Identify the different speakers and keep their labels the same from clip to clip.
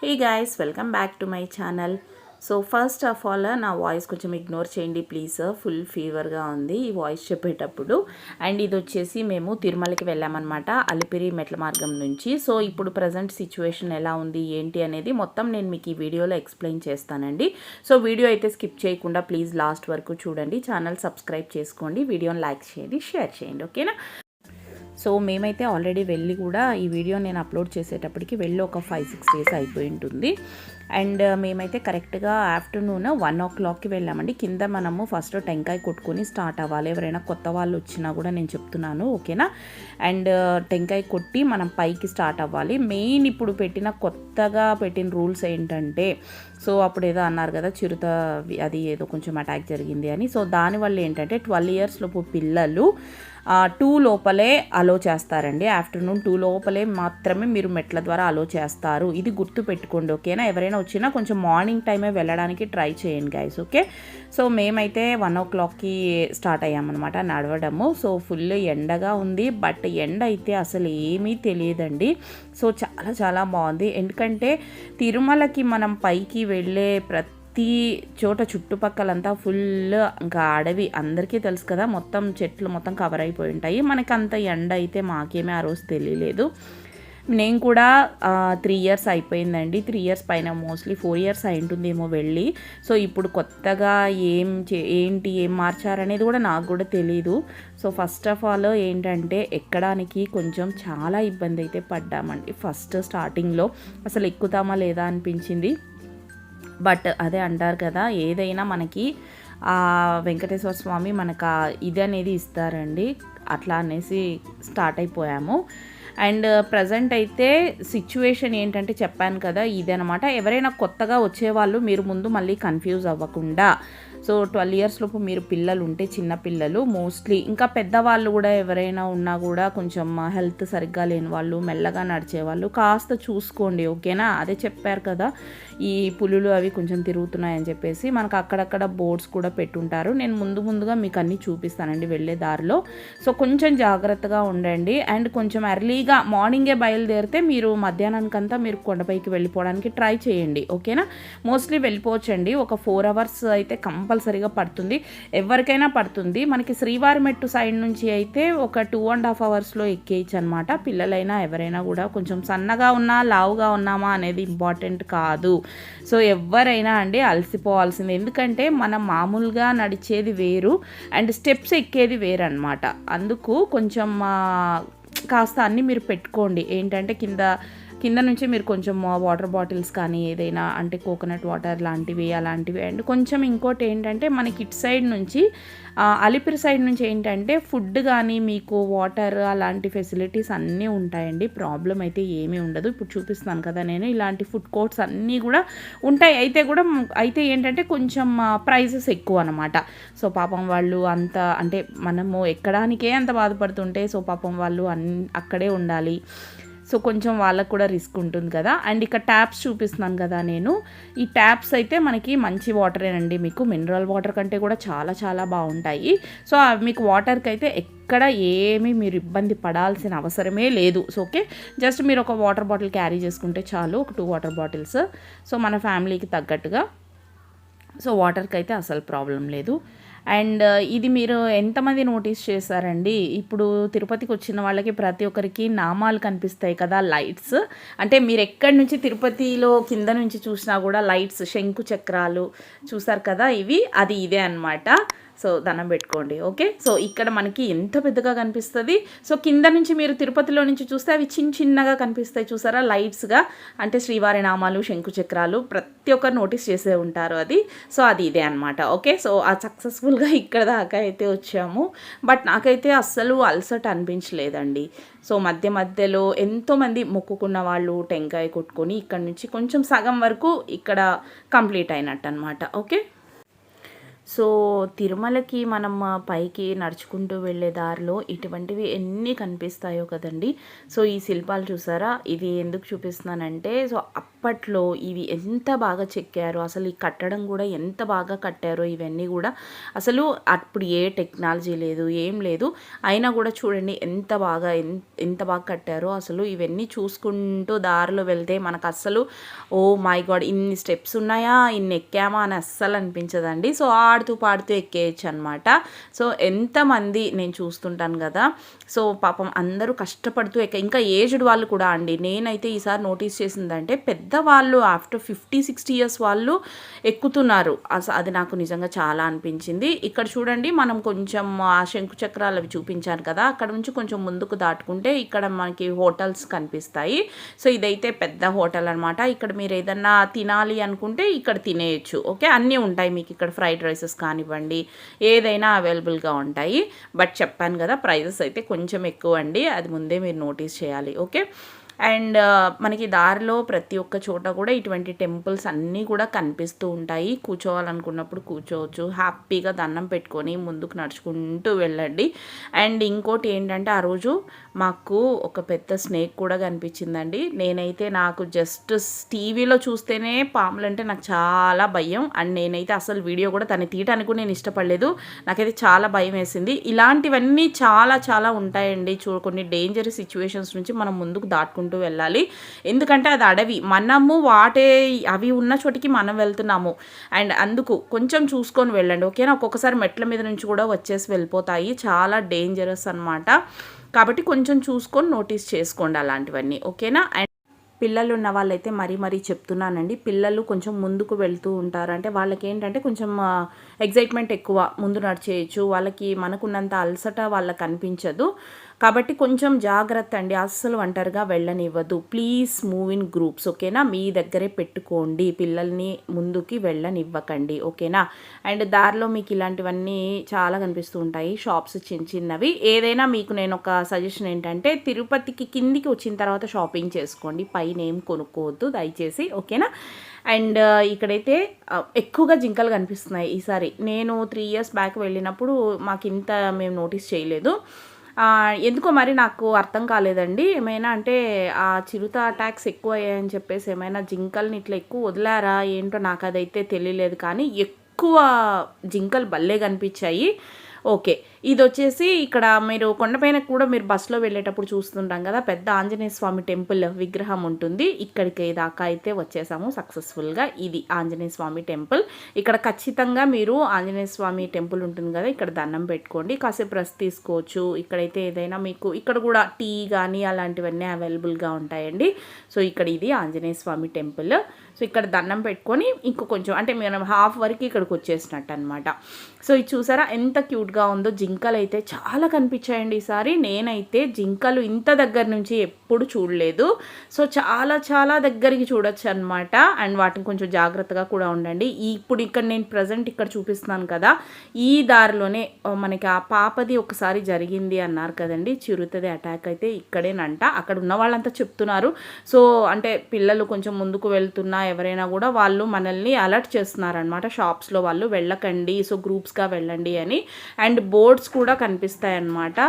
Speaker 1: Hey guys welcome back to my channel so first of all నా voice కొంచెం ignore చేయండి please full ఫీవర్గా ఉంది ఈ వాయిస్ చెప్పేటప్పుడు. అండ్ ఇది వచ్చేసి మేము తిరుమలకి వెళ్ళామన్నమాట అలిపిరి మెట్ల మార్గం నుంచి. సో ఇప్పుడు ప్రజెంట్ సిచ్యువేషన్ ఎలా ఉంది ఏంటి అనేది మొత్తం నేను మీకు ఈ వీడియోలో ఎక్స్ప్లెయిన్ చేస్తానండి. సో వీడియో అయితే స్కిప్ చేయకుండా ప్లీజ్ లాస్ట్ వరకు చూడండి. ఛానల్ సబ్స్క్రైబ్ చేసుకోండి వీడియోని లైక్ చేయండి షేర్ చేయండి ఓకేనా సో మేమైతే ఆల్రెడీ వెళ్ళి కూడా ఈ వీడియో నేను అప్లోడ్ చేసేటప్పటికి వెళ్ళి ఒక ఫైవ్ సిక్స్ డేస్ అయిపోయి ఉంటుంది. అండ్ uh, మేమైతే కరెక్ట్గా ఆఫ్టర్నూన్ వన్ ఓ క్లాక్కి వెళ్ళామండి. కింద మనము ఫస్ట్ టెంకాయ కొట్టుకొని స్టార్ట్ అవ్వాలి. ఎవరైనా కొత్త వాళ్ళు వచ్చినా కూడా నేను చెప్తున్నాను ఓకేనా? అండ్ uh, టెంకాయ కొట్టి మనం పైకి స్టార్ట్ అవ్వాలి. మెయిన్ ఇప్పుడు పెట్టిన కొత్తగా పెట్టిన రూల్స్ ఏంటంటే సో అప్పుడు ఏదో అన్నారు కదా చిరుత అది ఏదో కొంచెం అటాక్ జరిగింది అని. సో దానివల్ల ఏంటంటే ట్వెల్వ్ ఇయర్స్ లోపు పిల్లలు టూ లోపలే అలో చేస్తారండి. ఆఫ్టర్నూన్ టూ లోపలే మాత్రమే మీరు మెట్ల ద్వారా అలో చేస్తారు. ఇది గుర్తు పెట్టుకోండి ఓకేనా? ఎవరైనా వచ్చినా కొంచెం మార్నింగ్ టైమే వెళ్ళడానికి ట్రై చేయండి గైస్ ఓకే సో మేమైతే వన్ ఓ క్లాక్కి స్టార్ట్ అయ్యామన్నమాట నడవడము. సో ఫుల్ ఎండగా ఉంది. బట్ ఎండ అయితే అసలు ఏమీ తెలియదండి. సో చాలా చాలా బాగుంది. ఎందుకంటే తిరుమలకి మనం పైకి వెళ్ళే ప్రతి ప్రతి చోట చుట్టుపక్కలంతా ఫుల్ ఇంకా అడవి. అందరికీ తెలుసు కదా మొత్తం చెట్లు మొత్తం కవర్ అయిపోయి ఉంటాయి. మనకి అంత ఎండ అయితే మాకేమీ ఆ రోజు తెలియలేదు. నేను కూడా త్రీ ఇయర్స్ అయిపోయిందండి. త్రీ ఇయర్స్ పైన మోస్ట్లీ ఫోర్ ఇయర్స్ అయింటుందేమో వెళ్ళి. సో ఇప్పుడు కొత్తగా ఏం చే ఏంటి ఏం మార్చారనేది కూడా నాకు కూడా తెలీదు. సో ఫస్ట్ ఆఫ్ ఆల్ ఏంటంటే ఎక్కడానికి కొంచెం చాలా ఇబ్బంది అయితే పడ్డామండి ఫస్ట్ స్టార్టింగ్లో అసలు ఎక్కుతామా లేదా అనిపించింది. బట్ అదే అంటారు కదా ఏదైనా మనకి ఆ వెంకటేశ్వర స్వామి మనకు ఇది అనేది ఇస్తారండి. అట్లా అనేసి స్టార్ట్ అయిపోయాము. అండ్ ప్రజెంట్ అయితే సిచ్యువేషన్ ఏంటంటే చెప్పాను కదా ఇదనమాట ఎవరైనా కొత్తగా వచ్చేవాళ్ళు మీరు ముందు మళ్ళీ కన్ఫ్యూజ్ అవ్వకుండా. సో ట్వెల్వ్ ఇయర్స్ లోపు మీరు పిల్లలు ఉంటే చిన్న పిల్లలు మోస్ట్లీ ఇంకా పెద్దవాళ్ళు కూడా ఎవరైనా ఉన్నా కూడా కొంచెం హెల్త్ సరిగ్గా లేని వాళ్ళు మెల్లగా నడిచేవాళ్ళు కాస్త చూసుకోండి ఓకేనా? అదే చెప్పారు కదా ఈ పులులు అవి కొంచెం తిరుగుతున్నాయని చెప్పేసి మనకు అక్కడక్కడ బోర్డ్స్ కూడా పెట్టుంటారు. నేను ముందు ముందుగా మీకు అన్నీ చూపిస్తానండి వెళ్ళే దారిలో. సో కొంచెం జాగ్రత్తగా ఉండండి. అండ్ కొంచెం ఎర్లీగా మార్నింగే బయలుదేరితే మీరు మధ్యాహ్నానికంతా మీరు కొండపైకి వెళ్ళిపోవడానికి ట్రై చేయండి ఓకేనా? మోస్ట్లీ వెళ్ళిపోవచ్చండి. ఒక ఫోర్ అవర్స్ అయితే కంపల్సరీ కంపల్సరీగా పడుతుంది. ఎవరికైనా పడుతుంది. మనకి శ్రీవారి మెట్టు సైడ్ నుంచి అయితే ఒక టూ అండ్ హాఫ్ అవర్స్లో ఎక్కేయచ్చు అనమాట పిల్లలైనా ఎవరైనా కూడా కొంచెం సన్నగా ఉన్నా లావుగా ఉన్నామా అనేది ఇంపార్టెంట్ కాదు. సో ఎవరైనా అండి అలసిపోవాల్సింది. ఎందుకంటే మనం మామూలుగా నడిచేది వేరు అండ్ స్టెప్స్ ఎక్కేది వేరు అనమాట అందుకు కొంచెం కాస్త అన్నీ మీరు పెట్టుకోండి. ఏంటంటే కింద కింద నుంచి మీరు కొంచెం వాటర్ బాటిల్స్ కానీ ఏదైనా అంటే కోకోనట్ వాటర్ లాంటివి అలాంటివి. అండ్ కొంచెం ఇంకోటి ఏంటంటే మనకి ఇటు సైడ్ నుంచి అలిపిరి సైడ్ నుంచి ఏంటంటే ఫుడ్ కానీ మీకు వాటర్ అలాంటి ఫెసిలిటీస్ అన్నీ ఉంటాయండి. ప్రాబ్లం అయితే ఏమీ ఉండదు. ఇప్పుడు చూపిస్తాను కదా నేను ఇలాంటి ఫుడ్ కోర్ట్స్ అన్నీ కూడా ఉంటాయి. అయితే కూడా అయితే ఏంటంటే కొంచెం ప్రైజెస్ ఎక్కువ అనమాట సో పాపం వాళ్ళు అంత అంటే మనము ఎక్కడానికే అంత బాధపడుతుంటే సో పాపం వాళ్ళు అన్ అక్కడే ఉండాలి. సో కొంచెం వాళ్ళకు కూడా రిస్క్ ఉంటుంది కదా. అండ్ ఇక్కడ ట్యాప్స్ చూపిస్తున్నాను కదా నేను. ఈ ట్యాప్స్ అయితే మనకి మంచి వాటరేనండి మీకు మినరల్ వాటర్ కంటే కూడా చాలా చాలా బాగుంటాయి. సో మీకు వాటర్కి అయితే ఎక్కడ ఏమీ మీరు ఇబ్బంది పడాల్సిన అవసరమే లేదు. సో ఓకే జస్ట్ మీరు ఒక వాటర్ బాటిల్ క్యారీ చేసుకుంటే చాలు. ఒక టూ వాటర్ బాటిల్స్ సో మన ఫ్యామిలీకి తగ్గట్టుగా. సో వాటర్కి అయితే అసలు ప్రాబ్లం లేదు. అండ్ uh, ఇది మీరు ఎంతమంది నోటీస్ చేశారండి? ఇప్పుడు తిరుపతికి వచ్చిన వాళ్ళకి ప్రతి ఒక్కరికి నామాలు కనిపిస్తాయి కదా లైట్స్. అంటే మీరు ఎక్కడి నుంచి తిరుపతిలో కింద నుంచి చూసినా కూడా లైట్స్ శంకు చక్రాలు చూసారు కదా ఇవి? అది ఇదే అనమాట సో దండం పెట్టుకోండి ఓకే? సో ఇక్కడ మనకి ఎంత పెద్దగా కనిపిస్తుంది? సో కింద నుంచి మీరు తిరుపతిలో నుంచి చూస్తే అవి చిన్న చిన్నగా కనిపిస్తాయి చూసారా? లైట్స్గా అంటే శ్రీవారి నామాలు శంకు చక్రాలు ప్రతి ఒక్కరు నోటీస్ చేసే ఉంటారు అది. సో అది ఇదే అనమాట ఓకే? సో ఆ సక్సెస్ఫుల్గా ఇక్కడ దాకా అయితే వచ్చాము. బట్ నాకైతే అస్సలు అలసట అనిపించలేదండి. సో మధ్య మధ్యలో ఎంతోమంది మొక్కుకున్న వాళ్ళు టెంకాయ కొట్టుకొని ఇక్కడ నుంచి కొంచెం సగం వరకు ఇక్కడ కంప్లీట్ అయినట్టు అనమాట ఓకే? సో తిరుమలకి మనం పైకి నడుచుకుంటూ వెళ్ళే దారిలో ఇటువంటివి ఎన్ని కనిపిస్తాయో కదండి. సో ఈ శిల్పాలు చూసారా? ఇది ఎందుకు చూపిస్తున్నానంటే సో అప్పట్లో ఇవి ఎంత బాగా చెక్కారో అసలు ఈ కట్టడం కూడా ఎంత బాగా కట్టారో ఇవన్నీ కూడా అసలు అప్పుడు ఏ టెక్నాలజీ లేదు ఏం లేదు. అయినా కూడా చూడండి ఎంత బాగా ఎంత బాగా కట్టారో అసలు ఇవన్నీ చూసుకుంటూ దారిలో వెళ్తే మనకు అస్సలు ఓ మై గాడ్ ఇన్ని స్టెప్స్ ఉన్నాయా ఇన్ని ఎక్కామా అని అస్సలు అనిపించదండి. సో ఆ పాడుతూ పాడుతూ ఎక్కేయచ్చు అనమాట సో ఎంతమంది నేను చూస్తుంటాను కదా సో పాపం అందరూ కష్టపడుతూ ఎక్క ఇంకా ఏజ్డ్ వాళ్ళు కూడా అండి. నేనైతే ఈసారి నోటీస్ చేసిందంటే పెద్దవాళ్ళు ఆఫ్టర్ ఫిఫ్టీ సిక్స్టీ ఇయర్స్ వాళ్ళు ఎక్కుతున్నారు. అస అది నాకు నిజంగా చాలా అనిపించింది. ఇక్కడ చూడండి మనం కొంచెం ఆ శంకు చక్రాలు అవి చూపించాను కదా అక్కడ నుంచి కొంచెం ముందుకు దాటుకుంటే ఇక్కడ మనకి హోటల్స్ కనిపిస్తాయి. సో ఇదైతే పెద్ద హోటల్ అనమాట ఇక్కడ మీరు ఏదన్నా తినాలి అనుకుంటే ఇక్కడ తినేయచ్చు. ఓకే? అన్నీ ఉంటాయి మీకు ఇక్కడ ఫ్రైడ్ రైస్ రైసెస్ కానివ్వండి ఏదైనా అవైలబుల్గా ఉంటాయి. బట్ చెప్పాను కదా ప్రైజెస్ అయితే కొంచెం ఎక్కువ అండి అది ముందే మీరు నోటీస్ చేయాలి. ఓకే అండ్ మనకి దారిలో ప్రతి ఒక్క చోట కూడా ఇటువంటి టెంపుల్స్ అన్నీ కూడా కనిపిస్తూ ఉంటాయి. కూర్చోవాలనుకున్నప్పుడు కూర్చోవచ్చు. హ్యాపీగా దండం పెట్టుకొని ముందుకు నడుచుకుంటూ వెళ్ళండి. అండ్ ఇంకోటి ఏంటంటే ఆ రోజు మాకు ఒక పెద్ద స్నేక్ కూడా కనిపించిందండి. నేనైతే నాకు జస్ట్ టీవీలో చూస్తేనే పాములు అంటే నాకు చాలా భయం. అండ్ నేనైతే అసలు వీడియో కూడా తను తీయటానికి నేను ఇష్టపడలేదు. నాకైతే చాలా భయం వేసింది. ఇలాంటివన్నీ చాలా చాలా ఉంటాయండి. చూ కొన్ని డేంజర్ సిచ్యువేషన్స్ నుంచి మనం ముందుకు దాటుకుంటాం వెళ్ళాలి. ఎందుకంటే అది అడవి. మనము వాటే అవి ఉన్న చోటికి మనం వెళ్తున్నాము. అండ్ అందుకు కొంచెం చూసుకొని వెళ్ళండి. ఓకేనా? ఒక్కొక్కసారి మెట్ల మీద నుంచి కూడా వచ్చేసి వెళ్ళిపోతాయి. చాలా డేంజరస్ అన్నమాట. కాబట్టి కొంచెం చూసుకొని నోటీస్ చేసుకోండి అలాంటివన్నీ. ఓకేనా? అండ్ పిల్లలు ఉన్న వాళ్ళైతే మరీ మరీ చెప్తున్నానండి. పిల్లలు కొంచెం ముందుకు వెళ్తూ ఉంటారు. అంటే వాళ్ళకి ఏంటంటే కొంచెం ఎగ్జైట్మెంట్ ఎక్కువ. ముందు నడిచేయచ్చు. వాళ్ళకి మనకున్నంత అలసట వాళ్ళకి అనిపించదు. కాబట్టి కొంచెం జాగ్రత్త అండి. అస్సలు ఒంటరిగా వెళ్ళనివ్వద్దు ప్లీజ్ మూవ్ ఇన్ గ్రూప్స్ ఓకేనా? మీ దగ్గరే పెట్టుకోండి. పిల్లల్ని ముందుకి వెళ్ళనివ్వకండి ఓకేనా? అండ్ దారిలో మీకు ఇలాంటివన్నీ చాలా కనిపిస్తూ ఉంటాయి. షాప్స్ చిన్న చిన్నవి. ఏదైనా మీకు నేను ఒక సజెషన్ ఏంటంటే తిరుపతికి కిందికి వచ్చిన తర్వాత షాపింగ్ చేసుకోండి. పైన ఏం కొనుక్కోవద్దు దయచేసి ఓకేనా? అండ్ uh, ఇక్కడైతే uh, ఎక్కువగా జింకలు కనిపిస్తున్నాయి ఈసారి. నేను త్రీ ఇయర్స్ బ్యాక్ వెళ్ళినప్పుడు మాకు ఇంత మేము నోటీస్ చేయలేదు. ఎందుకో మరి నాకు అర్థం కాలేదండి. ఏమైనా అంటే ఆ చిరుత అటాక్స్ ఎక్కువ అయ్యాయని చెప్పేసి ఏమైనా జింకల్ని ఇట్లా ఎక్కువ వదిలారా ఏంటో నాకు అదైతే తెలియలేదు. కానీ ఎక్కువ జింకలు భలే కనిపించాయి. ఓకే. ఇది వచ్చేసి ఇక్కడ మీరు కొండపైన కూడా మీరు బస్సులో వెళ్ళేటప్పుడు చూస్తుంటాం కదా పెద్ద ఆంజనేయ స్వామి టెంపుల్ విగ్రహం ఉంటుంది. ఇక్కడికి దాకా అయితే వచ్చేసాము సక్సెస్ఫుల్గా. ఇది ఆంజనేయ స్వామి టెంపుల్. ఇక్కడ ఖచ్చితంగా మీరు ఆంజనేయ స్వామి టెంపుల్ ఉంటుంది కదా ఇక్కడ దండం పెట్టుకోండి. కాసేపు రెస్ట్ తీసుకోవచ్చు. ఇక్కడైతే ఏదైనా మీకు ఇక్కడ కూడా టీ కానీ అలాంటివన్నీ అవైలబుల్గా ఉంటాయండి. సో ఇక్కడ ఇది ఆంజనేయ స్వామి టెంపుల్. సో ఇక్కడ దండం పెట్టుకొని ఇంకో కొంచెం అంటే మనం హాఫ్ వరకు ఇక్కడికి వచ్చేసినట్టు అనమాట సో ఇది చూసారా ఎంత క్యూట్గా ఉందో. జింకలు అయితే చాలా కనిపించాయండి ఈసారి నేనైతే జింకలు ఇంత దగ్గర నుంచి ఎప్పుడు చూడలేదు. సో చాలా చాలా దగ్గరికి చూడొచ్చు అనమాట అండ్ వాటిని కొంచెం జాగ్రత్తగా కూడా ఉండండి. ఇప్పుడు ఇక్కడ నేను ప్రజెంట్ ఇక్కడ చూపిస్తున్నాను కదా ఈ దారిలోనే మనకి ఆ పాపది ఒకసారి జరిగింది అన్నారు కదండి. చిరుతది అటాక్ అయితే ఇక్కడేనంట. అక్కడ ఉన్న వాళ్ళంతా చెప్తున్నారు. సో అంటే పిల్లలు కొంచెం ముందుకు వెళ్తున్నా ఎవరైనా కూడా వాళ్ళు మనల్ని అలర్ట్ చేస్తున్నారనమాట షాప్స్లో వాళ్ళు వెళ్ళకండి సో గ్రూప్స్గా వెళ్ళండి అని. అండ్ బోర్డ్స్ కూడా కనిపిస్తాయి అన్నమాట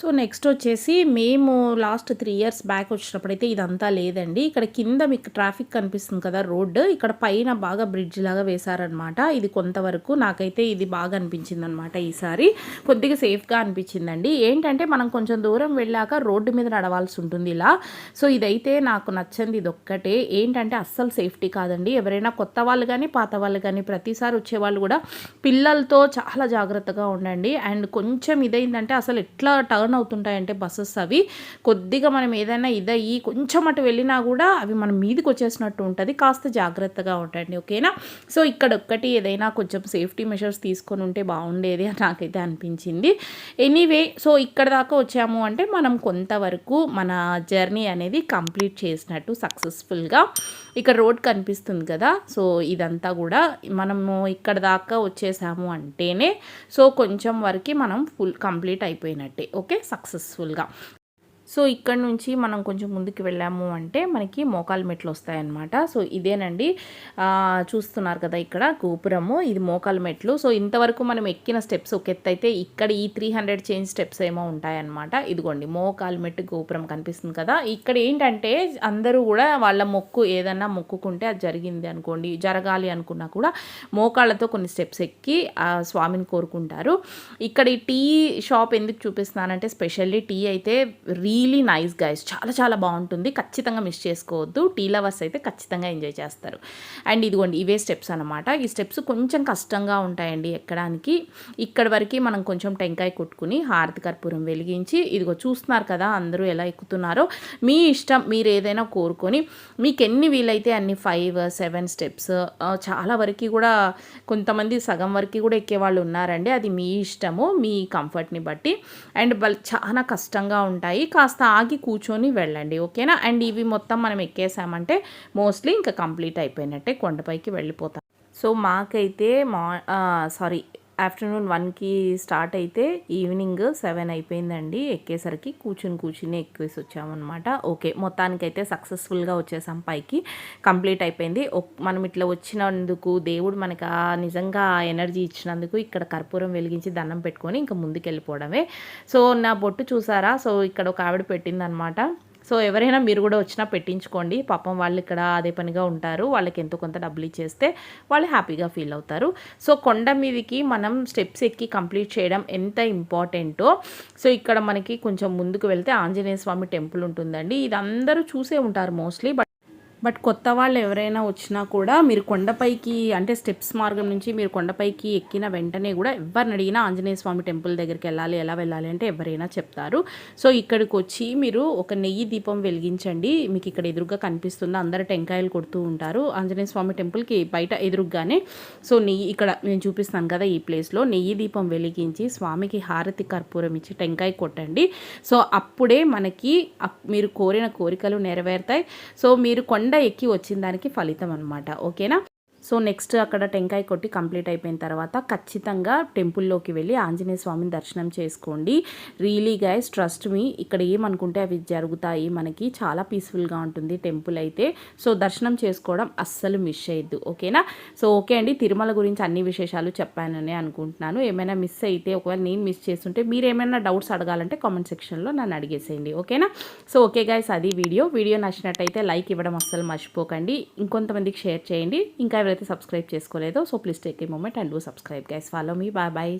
Speaker 1: సో నెక్స్ట్ వచ్చేసి మేము లాస్ట్ త్రీ ఇయర్స్ బ్యాక్ వచ్చినప్పుడైతే ఇదంతా లేదండి. ఇక్కడ కింద మీకు ట్రాఫిక్ కనిపిస్తుంది కదా రోడ్డు ఇక్కడ పైన బాగా బ్రిడ్జ్ లాగా వేశారనమాట ఇది కొంతవరకు నాకైతే ఇది బాగా అనిపించింది అనమాట ఈసారి. కొద్దిగా సేఫ్గా అనిపించిందండి. ఏంటంటే మనం కొంచెం దూరం వెళ్ళాక రోడ్డు మీద నడవాల్సి ఉంటుంది ఇలా. సో ఇదైతే నాకు నచ్చింది ఇది ఒక్కటే ఏంటంటే అస్సలు సేఫ్టీ కాదండి. ఎవరైనా కొత్త వాళ్ళు కానీ పాత వాళ్ళు కానీ ప్రతిసారి వచ్చేవాళ్ళు కూడా పిల్లలతో చాలా జాగ్రత్తగా ఉండండి. అండ్ కొంచెం ఇదైందంటే అసలు ఎట్లా టర్న్ అవుతుంటాయంటే బస్సెస్ అవి. కొద్దిగా మనం ఏదైనా ఇదయ్యి కొంచెం అటు వెళ్ళినా కూడా అవి మన మీదకి వచ్చేసినట్టు ఉంటుంది. కాస్త జాగ్రత్తగా ఉండండి ఓకేనా? సో ఇక్కడ ఒక్కటి ఏదైనా కొంచెం సేఫ్టీ మెషర్స్ తీసుకొని ఉంటే బాగుండేది అని నాకైతే అనిపించింది. ఎనీవే సో ఇక్కడ దాకా వచ్చాము అంటే మనం కొంతవరకు మన జర్నీ అనేది కంప్లీట్ చేసినట్టు సక్సెస్ఫుల్గా ఇక్కడ రోడ్ కనిపిస్తుంది కదా. సో ఇదంతా కూడా మనము ఇక్కడ దాకా వచ్చేసాము అంటేనే సో కొంచెం వరకు మనం ఫుల్ కంప్లీట్ అయిపోయినట్టే ఓకే? సక్సెస్ఫుల్గా సో ఇక్కడ నుంచి మనం కొంచెం ముందుకు వెళ్ళాము అంటే మనకి మోకాలు మెట్లు వస్తాయన్నమాట. సో ఇదేనండి. చూస్తున్నారు కదా ఇక్కడ గోపురము. ఇది మోకాలు మెట్లు. సో ఇంతవరకు మనం ఎక్కిన స్టెప్స్ ఒక ఎత్తు అయితే ఇక్కడ ఈ త్రీ హండ్రెడ్ చేంజ్ స్టెప్స్ ఏమో ఉంటాయన్నమాట. ఇదిగోండి మోకాలు మెట్టు గోపురం కనిపిస్తుంది కదా. ఇక్కడ ఏంటంటే అందరూ కూడా వాళ్ళ మొక్కు ఏదన్నా మొక్కుకుంటే అది జరిగింది అనుకోండి జరగాలి అనుకున్నా కూడా మోకాళ్ళతో కొన్ని స్టెప్స్ ఎక్కి ఆ స్వామిని కోరుకుంటారు. ఇక్కడ ఈ టీ షాప్ ఎందుకు చూపిస్తున్నానంటే స్పెషల్లీ టీ అయితే రీ రియలీ నైస్ గైస్ చాలా చాలా బాగుంటుంది. ఖచ్చితంగా మిస్ చేసుకోవద్దు. టీ లవర్స్ అయితే ఖచ్చితంగా ఎంజాయ్ చేస్తారు. అండ్ ఇదిగోండి ఇవే స్టెప్స్ అనమాట ఈ స్టెప్స్ కొంచెం కష్టంగా ఉంటాయండి ఎక్కడానికి. ఇక్కడ వరకు మనం కొంచెం టెంకాయ కొట్టుకుని హారతి కర్పూరం వెలిగించి ఇదిగో చూస్తున్నారు కదా అందరూ ఎలా ఎక్కుతున్నారో. మీ ఇష్టం మీరు ఏదైనా కోరుకొని మీకు ఎన్ని వీలైతే అన్ని ఫైవ్ సెవెన్ స్టెప్స్ చాలా వరకు కూడా కొంతమంది సగం వరకు కూడా ఎక్కేవాళ్ళు ఉన్నారండి. అది మీ ఇష్టము మీ కంఫర్ట్ని బట్టి. అండ్ చాలా కష్టంగా ఉంటాయి. కాస్త ఆగి కూర్చొని వెళ్ళండి ఓకేనా? అండ్ ఇవి మొత్తం మనం ఎక్కేసామంటే మోస్ట్లీ ఇంకా కంప్లీట్ అయిపోయినట్టే కొండపైకి వెళ్ళిపోతాం. సో మాకైతే మా సారీ ఆఫ్టర్నూన్ వన్కి స్టార్ట్ అయితే ఈవినింగ్ సెవెన్ అయిపోయిందండి. ఎక్కేసరికి కూర్చుని కూర్చుని ఎక్కేసి వచ్చామన్నమాట. ఓకే మొత్తానికైతే సక్సెస్ఫుల్గా వచ్చేసాం పైకి. కంప్లీట్ అయిపోయింది. మనం ఇట్లా వచ్చినందుకు దేవుడు మనకు ఆ నిజంగా ఎనర్జీ ఇచ్చినందుకు ఇక్కడ కర్పూరం వెలిగించి దండం పెట్టుకొని ఇంకా ముందుకు వెళ్ళిపోవడమే సో నా బొట్టు చూసారా? సో ఇక్కడ ఒక ఆవిడ పెట్టిందనమాట సో ఎవరైనా మీరు కూడా వచ్చినా పెట్టించుకోండి. పాపం వాళ్ళు ఇక్కడ అదే పనిగా ఉంటారు. వాళ్ళకి ఎంతో కొంత డబ్బులు ఇచ్చేస్తే వాళ్ళు హ్యాపీగా ఫీల్ అవుతారు. సో కొండ మీదకి మనం స్టెప్స్ ఎక్కి కంప్లీట్ చేయడం ఎంత ఇంపార్టెంటో సో ఇక్కడ మనకి కొంచెం ముందుకు వెళ్తే ఆంజనేయ స్వామి టెంపుల్ ఉంటుందండి. ఇది అందరూ చూసే ఉంటారు మోస్ట్లీ బట్ బట్ కొత్త వాళ్ళు ఎవరైనా వచ్చినా కూడా మీరు కొండపైకి అంటే స్టెప్స్ మార్గం నుంచి మీరు కొండపైకి ఎక్కిన వెంటనే కూడా ఎవరిని అడిగినా ఆంజనేయ స్వామి టెంపుల్ దగ్గరికి వెళ్ళాలి ఎలా వెళ్ళాలి అంటే ఎవరైనా చెప్తారు. సో ఇక్కడికి వచ్చి మీరు ఒక నెయ్యి దీపం వెలిగించండి. మీకు ఇక్కడ ఎదురుగా కనిపిస్తుంది అందరు టెంకాయలు కొడుతూ ఉంటారు. ఆంజనేయ స్వామి టెంపుల్కి బయట ఎదురుగానే సో నెయ్యి ఇక్కడ నేను చూపిస్తాను కదా ఈ ప్లేస్లో నెయ్యి దీపం వెలిగించి స్వామికి హారతి కర్పూరం ఇచ్చి టెంకాయ కొట్టండి. సో అప్పుడే మనకి అప్- మీరు కోరిన కోరికలు నెరవేరుతాయి. సో మీరు కొండ ఎక్కి వచ్చిన దానికి ఫలితం అనమాట ఓకేనా? సో నెక్స్ట్ అక్కడ టెంకాయ కొట్టి కంప్లీట్ అయిపోయిన తర్వాత ఖచ్చితంగా టెంపుల్లోకి వెళ్ళి ఆంజనేయ స్వామిని దర్శనం చేసుకోండి. రియలీ గైస్ ట్రస్ట్ మీ ఇక్కడ ఏమనుకుంటే అవి జరుగుతాయి. మనకి చాలా పీస్ఫుల్గా ఉంటుంది టెంపుల్ అయితే. సో దర్శనం చేసుకోవడం అస్సలు మిస్ చేయొద్దు. ఓకేనా సో ఓకే అండి తిరుమల గురించి అన్ని విశేషాలు చెప్పానని అనుకుంటున్నాను. ఏమైనా మిస్ అయితే ఒకవేళ నేను మిస్ చేస్తుంటే మీరు ఏమైనా డౌట్స్ అడగాలంటే కామెంట్ సెక్షన్లో నన్ను అడిగేసేయండి. ఓకేనా సో ఓకే గైస్ అది వీడియో. వీడియో నచ్చినట్టయితే లైక్ ఇవ్వడం అస్సలు మర్చిపోకండి. ఇంకొంతమందికి షేర్ చేయండి. ఇంకా ఎవరైతే subscribe చేసుకోలేదో. So please take a moment and do subscribe guys follow me bye bye